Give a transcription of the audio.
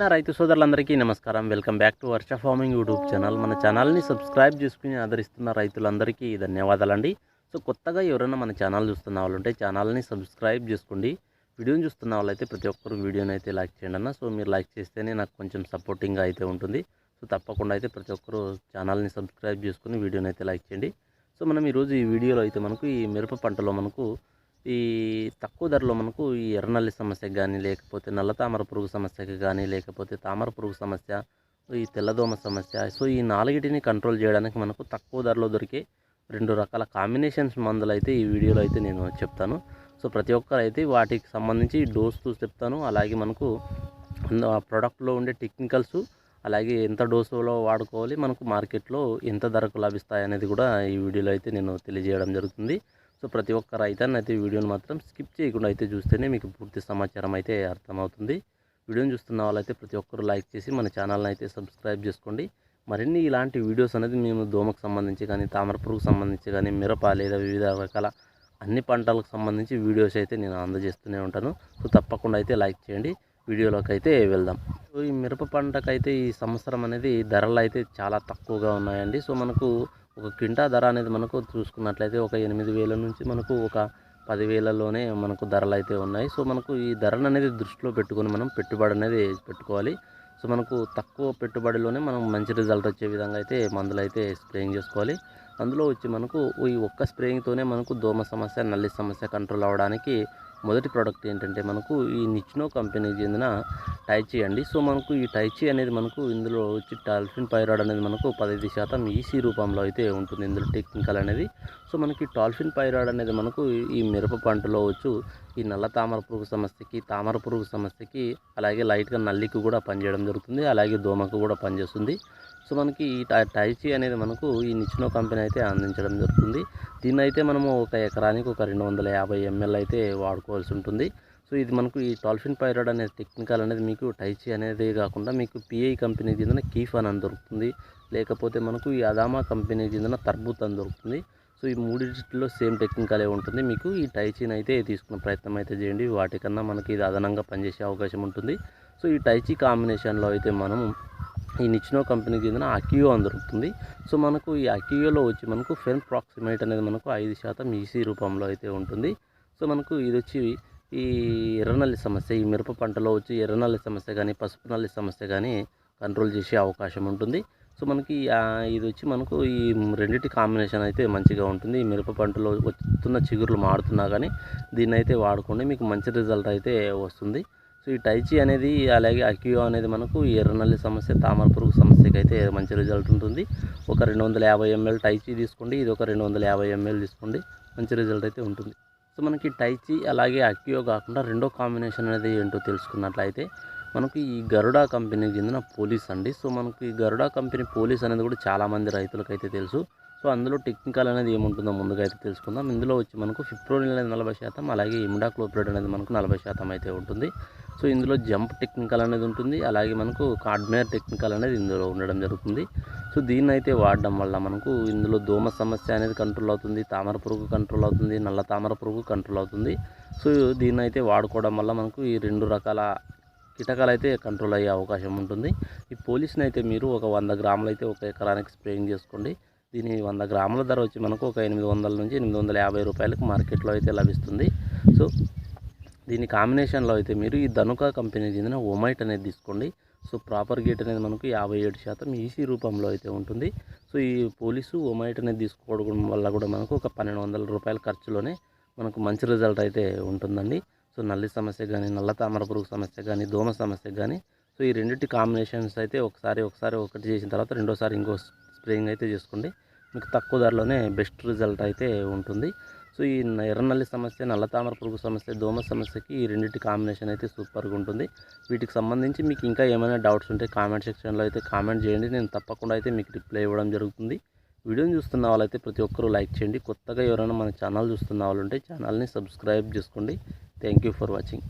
నా రైతు సోదరులందరికీ నమస్కారం. Welcome back to Varsha farming YouTube channel. మన ఛానల్ని సబ్స్క్రైబ్ చేసుకుని ఆదరిస్తున్న రైతులందరికీ ధన్యవాదాలండి. సో కొత్తగా ఎవరైనా మన ఛానల్ చూస్తున్న వాళ్ళు ఉంటే ఛానల్ని సబ్స్క్రైబ్ చేసుకోండి. వీడియోని చూస్తున్న వాళ్ళైతే ప్రతి ఒక్కరు వీడియోని అయితే లైక్ చేయండి అన్న. సో మీరు లైక్ చేస్తేనే నాకు కొంచెం సపోర్టింగ్గా అయితే ఉంటుంది. సో తప్పకుండా అయితే ప్రతి ఒక్కరు ఛానల్ని సబ్స్క్రైబ్ చేసుకుని వీడియోని అయితే లైక్ చేయండి. సో మనం ఈరోజు ఈ వీడియోలో అయితే మనకు ఈ మిరప పంటలో మనకు ఈ తక్కువ ధరలో మనకు ఈ ఎర్రనల్లి సమస్యకు కానీ లేకపోతే నల్ల తామర పురుగు సమస్యకి కానీ లేకపోతే తామర పురుగు సమస్య ఈ తెల్లదోమ సమస్య సో ఈ నాలుగిటిని కంట్రోల్ చేయడానికి మనకు తక్కువ ధరలో దొరికే రెండు రకాల కాంబినేషన్స్ మందులు అయితే ఈ వీడియోలో అయితే నేను చెప్తాను. సో ప్రతి ఒక్కరు అయితే వాటికి సంబంధించి డోస్ చూసి చెప్తాను. అలాగే మనకు ఆ ప్రోడక్ట్లో ఉండే టెక్నికల్స్ అలాగే ఎంత డోసులో వాడుకోవాలి మనకు మార్కెట్లో ఎంత ధరకు లభిస్తాయి అనేది కూడా ఈ వీడియోలో అయితే నేను తెలియజేయడం జరుగుతుంది. సో ప్రతి ఒక్క రైతాన్ని అయితే వీడియోని మాత్రం స్కిప్ చేయకుండా అయితే చూస్తేనే మీకు పూర్తి సమాచారం అయితే అర్థమవుతుంది. వీడియోని చూస్తున్న వాళ్ళైతే ప్రతి ఒక్కరు లైక్ చేసి మన ఛానల్ని అయితే సబ్స్క్రైబ్ చేసుకోండి. మరిన్ని ఇలాంటి వీడియోస్ అనేది మేము దోమకు సంబంధించి కానీ తామర పురుగుకు సంబంధించి కానీ మిరప లేదా వివిధ రకాల అన్ని పంటలకు సంబంధించి వీడియోస్ అయితే నేను అందజేస్తూనే ఉంటాను. సో తప్పకుండా అయితే లైక్ చేయండి. వీడియోలోకి అయితే వెళ్దాం. సో ఈ మిరప పంటకైతే ఈ సంవత్సరం అనేది ధరలు అయితే చాలా తక్కువగా ఉన్నాయండి. సో మనకు ఒక క్వింటా ధర అనేది మనకు చూసుకున్నట్లయితే ఒక ఎనిమిది వేల నుంచి మనకు ఒక పదివేలలోనే మనకు ధరలు అయితే ఉన్నాయి. సో మనకు ఈ ధరను అనేది దృష్టిలో పెట్టుకొని మనం పెట్టుబడి అనేది పెట్టుకోవాలి. సో మనకు తక్కువ పెట్టుబడిలోనే మనం మంచి రిజల్ట్ వచ్చే విధంగా అయితే మందులు అయితే స్ప్రేయింగ్ చేసుకోవాలి. అందులో వచ్చి మనకు ఈ ఒక్క స్ప్రేయింగ్తోనే మనకు దోమ సమస్య నల్లి సమస్య కంట్రోల్ అవ్వడానికి మొదటి ప్రోడక్ట్ ఏంటంటే మనకు ఈ నిచ్నో కంపెనీకి చెందిన టైచీ అండి. సో మనకు ఈ టైచీ అనేది మనకు ఇందులో వచ్చి టాల్ఫిన్ పైరాడ్ అనేది మనకు పదహైదు శాతం ఈసీ రూపంలో అయితే ఉంటుంది ఇందులో టెక్నికల్ అనేది. సో మనకి టాల్ఫిన్ పైరాడ్ అనేది మనకు ఈ మిరప పంటలో వచ్చు ఈ నల్ల తామర పురుగు సమస్యకి తామర పురుగు సమస్యకి అలాగే లైట్గా నల్లికి కూడా పనిచేయడం జరుగుతుంది అలాగే దోమకు కూడా పనిచేస్తుంది. సో మనకి ఈ టై- టైచీ అనేది మనకు ఈ నిచ్చినో కంపెనీ అయితే అందించడం జరుగుతుంది. దీన్ని అయితే మనము ఒక ఎకరానికి ఒక రెండు వందల యాభై ఎంఎల్ అయితే వాడుకోవాల్సి ఉంటుంది. సో ఇది మనకు ఈ టాల్ఫిన్ పైరాడ్ అనే టెక్నికల్ అనేది మీకు టైచీ అనేది కాకుండా మీకు పిఐ కంపెనీకి చెందిన కీఫాన్ అని దొరుకుతుంది. లేకపోతే మనకు ఈ అదామా కంపెనీకి చెందిన తర్బూత్ అని దొరుకుతుంది. సో ఈ మూడింటిలో సేమ్ టెక్నికలే ఉంటుంది. మీకు ఈ టైచీని అయితే తీసుకునే ప్రయత్నం అయితే చేయండి. వాటికన్నా మనకి ఇది అదనంగా పనిచేసే అవకాశం ఉంటుంది. సో ఈ టైచీ కాంబినేషన్లో అయితే మనం ఈ నిచ్చినో కంపెనీకి చెందిన అకియో అని దొరుకుతుంది. సో మనకు ఈ అకియోలో వచ్చి మనకు ఫెన్ ప్రాక్సిమేట్ అనేది మనకు ఐదు శాతం ఈసీ రూపంలో అయితే ఉంటుంది. సో మనకు ఇది వచ్చి ఈ ఎర్రనల్లి సమస్య ఈ మిరప పంటలో వచ్చి ఎర్రనల్లి సమస్య కానీ పసుపు నల్లి సమస్య కానీ కంట్రోల్ చేసే అవకాశం ఉంటుంది. సో మనకి ఇది వచ్చి మనకు ఈ రెండింటి కాంబినేషన్ అయితే మంచిగా ఉంటుంది. ఈ మిరప పంటలో వస్తున్న చిగురులు మారుతున్నా కానీ దీన్ని అయితే వాడుకోండి. మీకు మంచి రిజల్ట్ అయితే వస్తుంది. సో ఈ టైచి అనేది అలాగే అక్యూ అనేది మనకు ఎర్రనల్లి సమస్య తామర పురుగు సమస్యకి అయితే మంచి రిజల్ట్ ఉంటుంది. ఒక రెండు వందల యాభై ఎంఎల్ టైచి తీసుకోండి ఇది ఒక రెండు వందల యాభై ఎంఎల్ తీసుకోండి మంచి రిజల్ట్ అయితే ఉంటుంది. సో మనకి టైచీ అలాగే అక్యూ కాకుండా రెండో కాంబినేషన్ అనేది ఏంటో తెలుసుకున్నట్లయితే మనకి ఈ గరుడా కంపెనీకి చెందిన పోలీస్ అండి. సో మనకి ఈ గరుడా కంపెనీ పోలీస్ అనేది కూడా చాలామంది రైతులకైతే తెలుసు. సో అందులో టెక్నికల్ అనేది ఏముంటుందో ముందుగా అయితే తెలుసుకుందాం. ఇందులో వచ్చి మనకు ఫిప్రోనిల్ అనేది నలభై శాతం అలాగే ఇమిడాక్లోప్రేట్ అనేది మనకు నలభై శాతం అయితే ఉంటుంది. సో ఇందులో జంప్ టెక్నికల్ అనేది ఉంటుంది అలాగే మనకు కార్డ్మేర్ టెక్నికల్ అనేది ఇందులో ఉండడం జరుగుతుంది. సో దీన్ని అయితే వాడడం వల్ల మనకు ఇందులో దోమ సమస్య అనేది కంట్రోల్ అవుతుంది తామర పురుగు కంట్రోల్ అవుతుంది నల్ల తామర పురుగు కంట్రోల్ అవుతుంది. సో దీన్ని అయితే వాడుకోవడం వల్ల మనకు ఈ రెండు రకాల కీటకాలు అయితే కంట్రోల్ అయ్యే అవకాశం ఉంటుంది. ఈ పోలీస్ని అయితే మీరు ఒక వంద గ్రాములు అయితే ఒక ఎకరానికి స్ప్రేయింగ్ చేసుకోండి. దీని వంద గ్రాముల ధర వచ్చి మనకు ఒక ఎనిమిది వందల నుంచి ఎనిమిది వందల యాభై రూపాయలకు మార్కెట్లో అయితే లభిస్తుంది. సో దీని కాంబినేషన్లో అయితే మీరు ఈ ధనుక కంపెనీ చెందిన ఒమైట్ అనేది తీసుకోండి. సో ప్రాపర్ గేట్ అనేది మనకు యాభై ఏడు శాతం ఈసీ రూపంలో అయితే ఉంటుంది. సో ఈ పోలీసు ఒమైట్ అనేది తీసుకోవడం వల్ల కూడా మనకు ఒక పన్నెండు వందల రూపాయల ఖర్చులోనే మనకు మంచి రిజల్ట్ అయితే ఉంటుందండి. సో నల్లి సమస్య కానీ నల్ల తామర పురుగు సమస్య కానీ దోమ సమస్య కానీ సో ఈ రెండింటి కాంబినేషన్స్ అయితే ఒకసారి ఒకసారి ఒకటి చేసిన తర్వాత రెండోసారి ఇంకో స్ప్రేయింగ్ అయితే చేసుకోండి. మీకు తక్కువ ధరలోనే బెస్ట్ రిజల్ట్ అయితే ఉంటుంది. సో ఈ ఎర్రనల్లి సమస్య నల్లతామర పురుగు సమస్య దోమ సమస్యకి ఈ రెండింటి కాంబినేషన్ అయితే సూపర్గా ఉంటుంది. వీటికి సంబంధించి మీకు ఇంకా ఏమైనా డౌట్స్ ఉంటే కామెంట్ సెక్షన్లో అయితే కామెంట్ చేయండి. నేను తప్పకుండా అయితే మీకు రిప్లై ఇవ్వడం జరుగుతుంది. వీడియోని చూస్తున్న వాళ్ళైతే ప్రతి ఒక్కరూ లైక్ చేయండి. కొత్తగా ఎవరైనా మన ఛానల్ చూస్తున్న వాళ్ళు ఉంటే ఛానల్ని సబ్స్క్రైబ్ చేసుకోండి. Thank you for watching